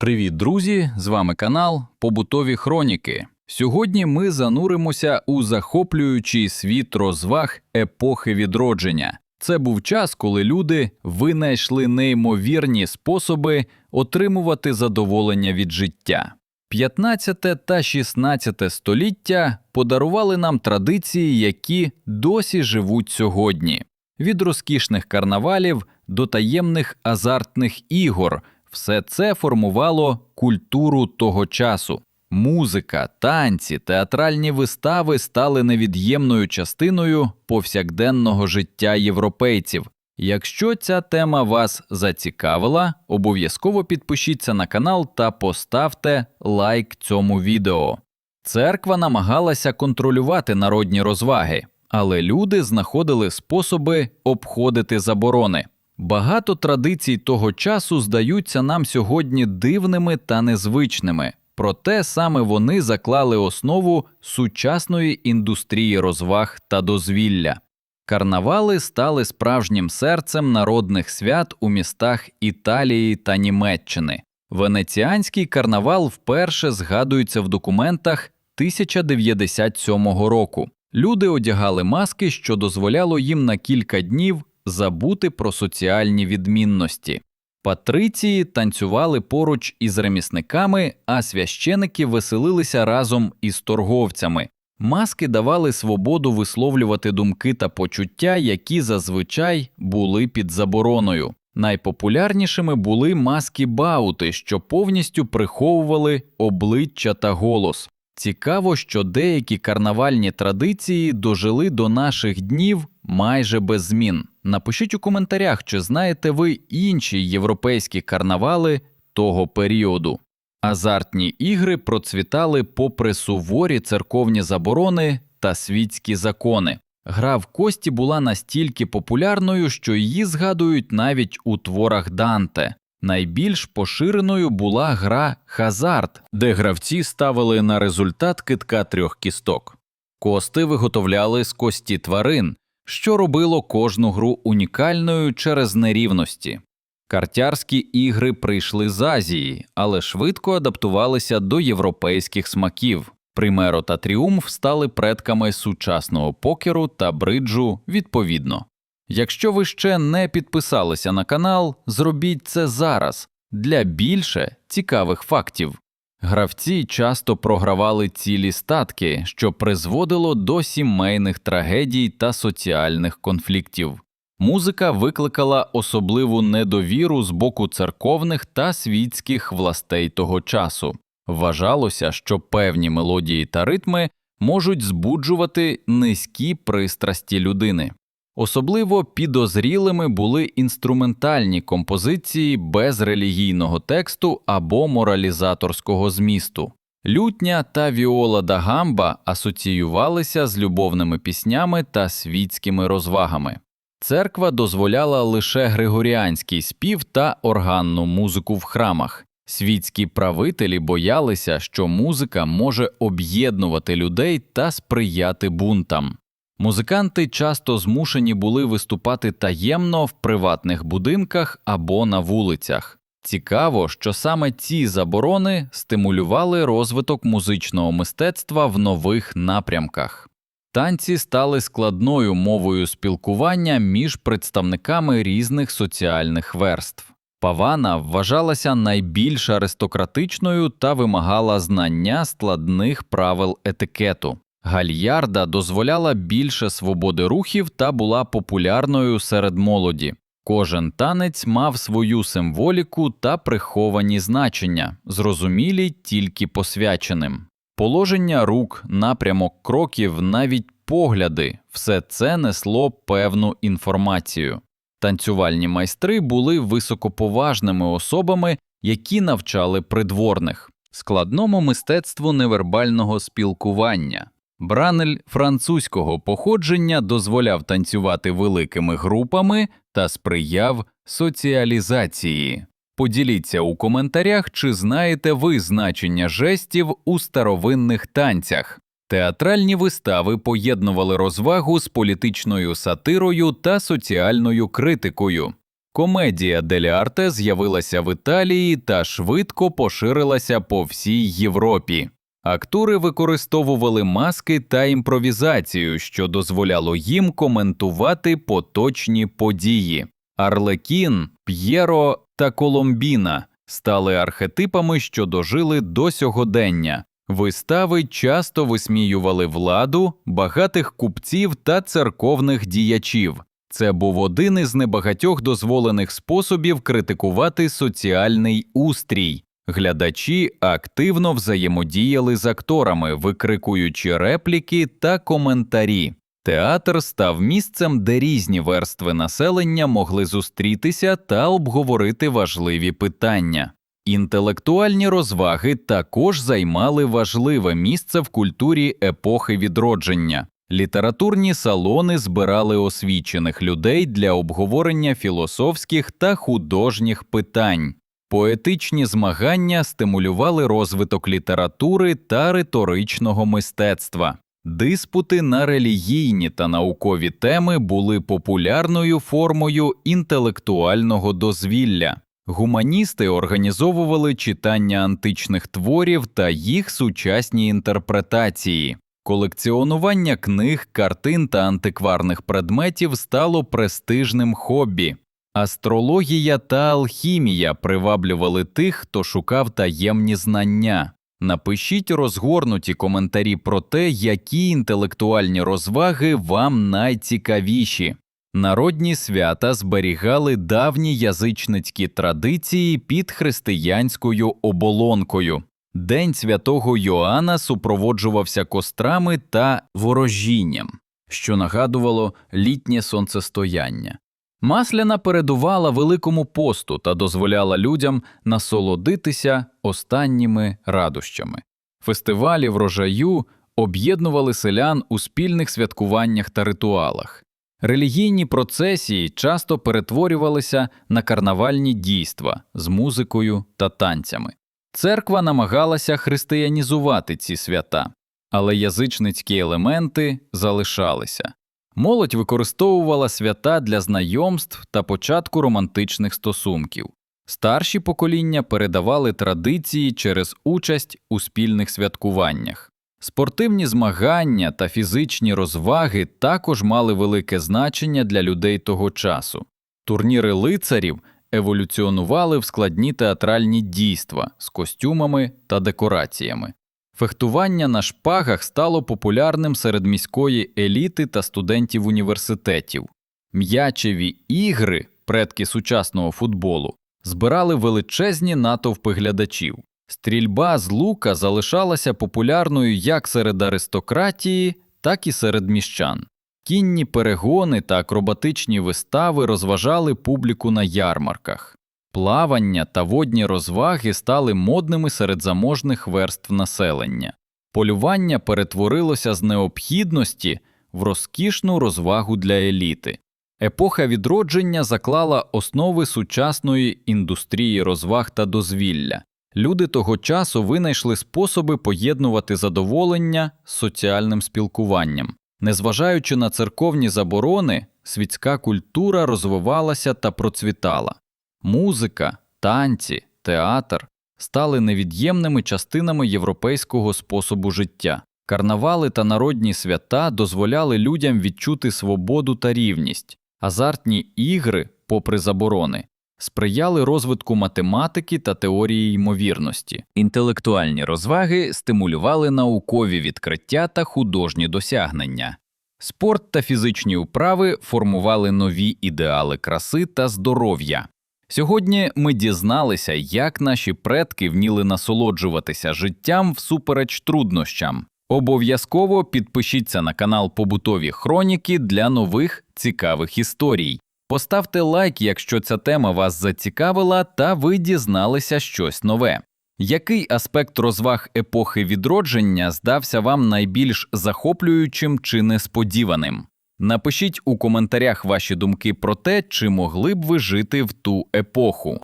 Привіт, друзі! З вами канал Побутові Хроніки. Сьогодні ми зануримося у захоплюючий світ розваг епохи відродження. Це був час, коли люди винайшли неймовірні способи отримувати задоволення від життя. 15 та 16 століття подарували нам традиції, які досі живуть сьогодні. Від розкішних карнавалів до таємних азартних ігор все це формувало культуру того часу. Музика, танці, театральні вистави стали невід'ємною частиною повсякденного життя європейців. Якщо ця тема вас зацікавила, обов'язково підпишіться на канал та поставте лайк цьому відео. Церква намагалася контролювати народні розваги, але люди знаходили способи обходити заборони. Багато традицій того часу здаються нам сьогодні дивними та незвичними, проте саме вони заклали основу сучасної індустрії розваг та дозвілля. Карнавали стали справжнім серцем народних свят у містах Італії та Німеччини. Венеціанський карнавал вперше згадується в документах 1097 року. Люди одягали маски, що дозволяло їм на кілька днів забути про соціальні відмінності. Патриції танцювали поруч із ремісниками, а священики веселилися разом із торговцями. Маски давали свободу висловлювати думки та почуття, які зазвичай були під забороною. Найпопулярнішими були маски Баути, що повністю приховували обличчя та голос. Цікаво, що деякі карнавальні традиції дожили до наших днів майже без змін. Напишіть у коментарях, чи знаєте ви інші європейські карнавали того періоду. Азартні ігри процвітали попри суворі церковні заборони та світські закони. Гра в кості була настільки популярною, що її згадують навіть у творах Данте. Найбільш поширеною була гра Хазард, де гравці ставили на результат китка трьох кісток. Кости виготовляли з кості тварин, що робило кожну гру унікальною через нерівності. Картярські ігри прийшли з Азії, але швидко адаптувалися до європейських смаків. Примеро та Тріумф стали предками сучасного покеру та бриджу відповідно. Якщо ви ще не підписалися на канал, зробіть це зараз для більше цікавих фактів. Гравці часто програвали цілі статки, що призводило до сімейних трагедій та соціальних конфліктів. Музика викликала особливу недовіру з боку церковних та світських властей того часу. Вважалося, що певні мелодії та ритми можуть збуджувати низькі пристрасті людини. Особливо підозрілими були інструментальні композиції без релігійного тексту або моралізаторського змісту. Лютня та віола да гамба асоціювалися з любовними піснями та світськими розвагами. Церква дозволяла лише григоріанський спів та органну музику в храмах. Світські правителі боялися, що музика може об'єднувати людей та сприяти бунтам. Музиканти часто змушені були виступати таємно в приватних будинках або на вулицях. Цікаво, що саме ці заборони стимулювали розвиток музичного мистецтва в нових напрямках. Танці стали складною мовою спілкування між представниками різних соціальних верств. Павана вважалася найбільш аристократичною та вимагала знання складних правил етикету. Гальярда дозволяла більше свободи рухів та була популярною серед молоді. Кожен танець мав свою символіку та приховані значення, зрозумілі тільки посвяченим. Положення рук, напрямок кроків, навіть погляди все це несло певну інформацію. Танцювальні майстри були високоповажними особами, які навчали придворних, складному мистецтву невербального спілкування. Бранель французького походження дозволяв танцювати великими групами та сприяв соціалізації. Поділіться у коментарях, чи знаєте ви значення жестів у старовинних танцях. Театральні вистави поєднували розвагу з політичною сатирою та соціальною критикою. Комедія дель арте з'явилася в Італії та швидко поширилася по всій Європі. Актори використовували маски та імпровізацію, що дозволяло їм коментувати поточні події. Арлекін, П'єро та Коломбіна стали архетипами, що дожили до сьогодення. Вистави часто висміювали владу, багатих купців та церковних діячів. Це був один із небагатьох дозволених способів критикувати соціальний устрій. Глядачі активно взаємодіяли з акторами, викрикуючи репліки та коментарі. Театр став місцем, де різні верстви населення могли зустрітися та обговорити важливі питання. Інтелектуальні розваги також займали важливе місце в культурі епохи відродження. Літературні салони збирали освічених людей для обговорення філософських та художніх питань. Поетичні змагання стимулювали розвиток літератури та риторичного мистецтва. Диспути на релігійні та наукові теми були популярною формою інтелектуального дозвілля. Гуманісти організовували читання античних творів та їх сучасні інтерпретації. Колекціонування книг, картин та антикварних предметів стало престижним хобі. Астрологія та алхімія приваблювали тих, хто шукав таємні знання. Напишіть розгорнуті коментарі про те, які інтелектуальні розваги вам найцікавіші. Народні свята зберігали давні язичницькі традиції під християнською оболонкою. День святого Йоанна супроводжувався кострами та ворожінням, що нагадувало літнє сонцестояння. Масляна передувала Великому посту та дозволяла людям насолодитися останніми радощами. Фестивалі врожаю об'єднували селян у спільних святкуваннях та ритуалах. Релігійні процесії часто перетворювалися на карнавальні дійства з музикою та танцями. Церква намагалася християнізувати ці свята, але язичницькі елементи залишалися. Молодь використовувала свята для знайомств та початку романтичних стосунків. Старші покоління передавали традиції через участь у спільних святкуваннях. Спортивні змагання та фізичні розваги також мали велике значення для людей того часу. Турніри лицарів еволюціонували в складні театральні дійства з костюмами та декораціями. Фехтування на шпагах стало популярним серед міської еліти та студентів університетів. М'ячеві ігри, предки сучасного футболу, збирали величезні натовпи глядачів. Стрільба з лука залишалася популярною як серед аристократії, так і серед міщан. Кінні перегони та акробатичні вистави розважали публіку на ярмарках. Плавання та водні розваги стали модними серед заможних верств населення. Полювання перетворилося з необхідності в розкішну розвагу для еліти. Епоха відродження заклала основи сучасної індустрії розваг та дозвілля. Люди того часу винайшли способи поєднувати задоволення з соціальним спілкуванням. Незважаючи на церковні заборони, світська культура розвивалася та процвітала. Музика, танці, театр стали невід'ємними частинами європейського способу життя. Карнавали та народні свята дозволяли людям відчути свободу та рівність, азартні ігри, попри заборони, сприяли розвитку математики та теорії ймовірності. Інтелектуальні розваги стимулювали наукові відкриття та художні досягнення. Спорт та фізичні вправи формували нові ідеали краси та здоров'я. Сьогодні ми дізналися, як наші предки вміли насолоджуватися життям всупереч труднощам. Обов'язково підпишіться на канал Побутові Хроніки для нових цікавих історій. Поставте лайк, якщо ця тема вас зацікавила та ви дізналися щось нове. Який аспект розваг епохи відродження здався вам найбільш захоплюючим чи несподіваним? Напишіть у коментарях ваші думки про те, чи могли б ви жити в ту епоху.